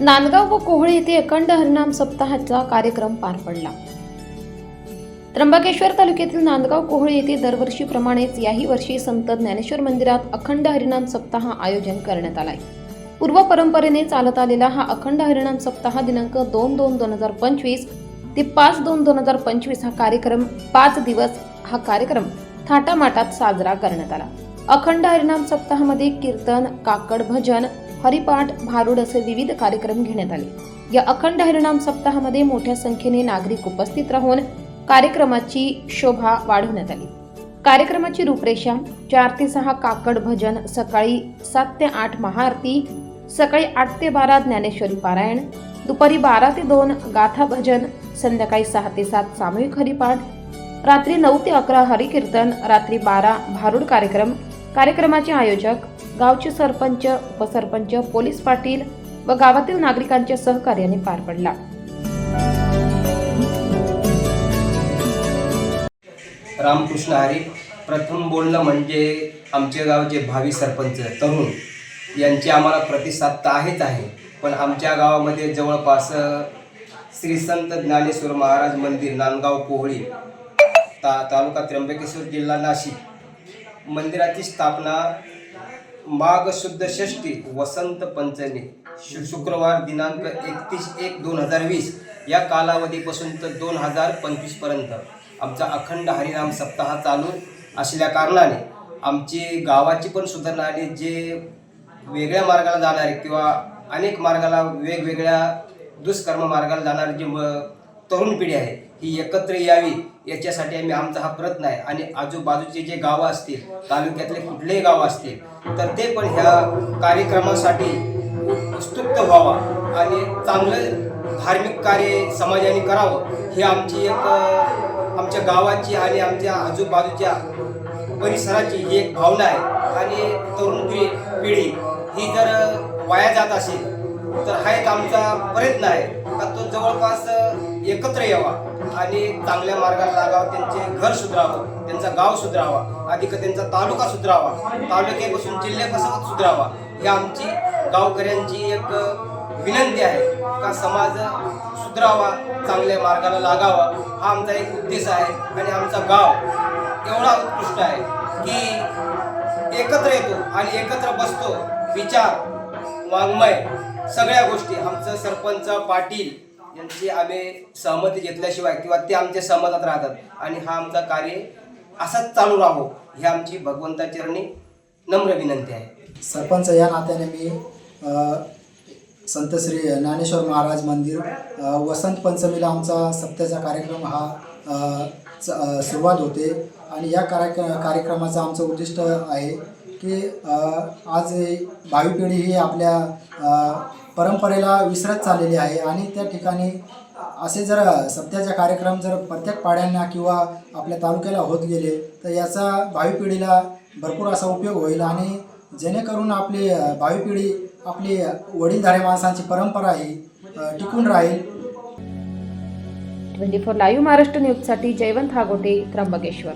नांदगाव व कोहळे येथे अखंड हरिनाम सप्ताहाचा कार्यक्रम पार पडला. त्र्यंबकेश्वर तालुक्यातील नांदगाव कोहळे येथे दरवर्षीप्रमाणेच याही वर्षी संत ज्ञानेश्वर मंदिरात अखंड हरिनाम सप्ताह आयोजन करण्यात आलाय. पूर्व परंपरेने चालत आलेला हा अखंड हरिनाम सप्ताह दिनांक दोन दोन दोन हजार पंचवीस ते पाच दोन दोन हजार पंचवीस हा कार्यक्रम पाच दिवस हा कार्यक्रम थाटामाटात साजरा करण्यात आला. अखंड हरिनाम सप्ताहामध्ये कीर्तन काकड भजन हरिपाठ भारुड असे विविध कार्यक्रम घेण्यात आले. या अखंड हरिनाम सप्ताहामध्ये मोठ्या संख्येने नागरिक उपस्थित राहून कार्यक्रमाची शोभा वाढवण्यात आली. कार्यक्रमाची रूपरेषा चार ते सहा काकड भजन सकाळी सात ते आठ महाआरती सकाळी आठ ते बारा ज्ञानेश्वरी पारायण दुपारी बारा ते दोन गाथा भजन संध्याकाळी सहा ते सात सामूहिक हरिपाठ रात्री नऊ ते अकरा हरिकीर्तन रात्री बारा भारुड कार्यक्रम. कार्यक्रमाचे आयोजक गावचे सरपंच उपसरपंच पोलीस पाटील व गावातील नागरिकांच्या सहकार्याने पार पडला. रामकृष्ण हरी प्रथम बोलणं म्हणजे आमच्या गावचे भावी सरपंच तरुण यांचे आम्हाला प्रतिसाद तर आहेच आहे. पण आमच्या गावामध्ये जवळपास श्री संत ज्ञानेश्वर महाराज मंदिर नांदगाव कोहळी ता तालुका त्र्यंबकेश्वर जिल्हा नाशिक मंदिराची स्थापना माघ शुद्ध षष्टी वसंत पंचमी शु शुक्रवार दिनांक एकतीस एक दोन हजार वीस या कालावधीपासून तर दोन हजार पंचवीसपर्यंत आमचा अखंड हरिनाम सप्ताह चालू असल्या कारणाने आमची गावाची पण सुधारणा आणि जे वेगळ्या मार्गाला जाणारे किंवा अनेक मार्गाला वेगवेगळ्या दुष्कर्म मार्गाला जाणारी जी म- तरुण पिढी आहे ही एकत्र यावी याच्यासाठी आम्ही आमचा हा प्रयत्न आहे. आणि आजूबाजूचे जे गावं असतील तालुक्यातले कुठलेही गावं असतील तर ते पण ह्या कार्यक्रमासाठी उत्सुक व्हावा आणि चांगलं धार्मिक कार्य समाजाने करावं हे आमची एक आमच्या गावाची आणि आमच्या आजूबाजूच्या परिसराची ही एक भावना आहे. आणि तरुण पिढी पिढी ही जर वाया जात असेल तर हा एक आमचा प्रयत्न आहे. का तो जवळपास एकत्र यावा आणि चांगल्या मार्गाला लागावा त्यांचे घर सुधारावं त्यांचा गाव सुधारावा अधिक त्यांचा तालुका सुधारावा तालुक्यापासून जिल्ह्यापासून सुधारावा ही आमची गावकऱ्यांची एक विनंती आहे का समाज सुधरावा चांगल्या मार्गाला लागावा हा आमचा एक उद्देश आहे आणि आमचा गाव एवढा उत्कृष्ट आहे की एकत्र येतो आणि एकत्र बसतो. विचार वाङ्मय सगळ्या गोष्टी. आमचं सरपंच पाटील यांची आम्ही सहमती घेतल्याशिवाय किंवा ते आमच्या सहमतात राहतात. आणि हा आमचा कार्य असाच चालू राहो ही आमची भगवंताचरणी नम्र विनंती आहे. सरपंच या नात्याने मी संत श्री ज्ञानेश्वर महाराज मंदिर वसंत पंचमीला आमचा सप्त्याचा कार्यक्रम हा च- सुरुवात होते. आणि या कार्यक कार्यक्रमाचं आमचं उद्दिष्ट आहे की आज भावी पिढी ही आपल्या परंपरेला विसरत चाललेली आहे. आणि त्या ठिकाणी असे जर सप्त्याचे कार्यक्रम जर प्रत्येक पाड्यांना किंवा आपल्या तालुक्याला होत गेले तर याचा भावी पिढीला भरपूर असा उपयोग होईल. आणि जेणेकरून आपली भावी पिढी आपली वडीलधारे माणसांची परंपरा ही टिकून राहील. ट्वेंटी फोर लाईव्ह महाराष्ट्र न्यूजसाठी जयवंत हागोटे त्र्यंबकेश्वर.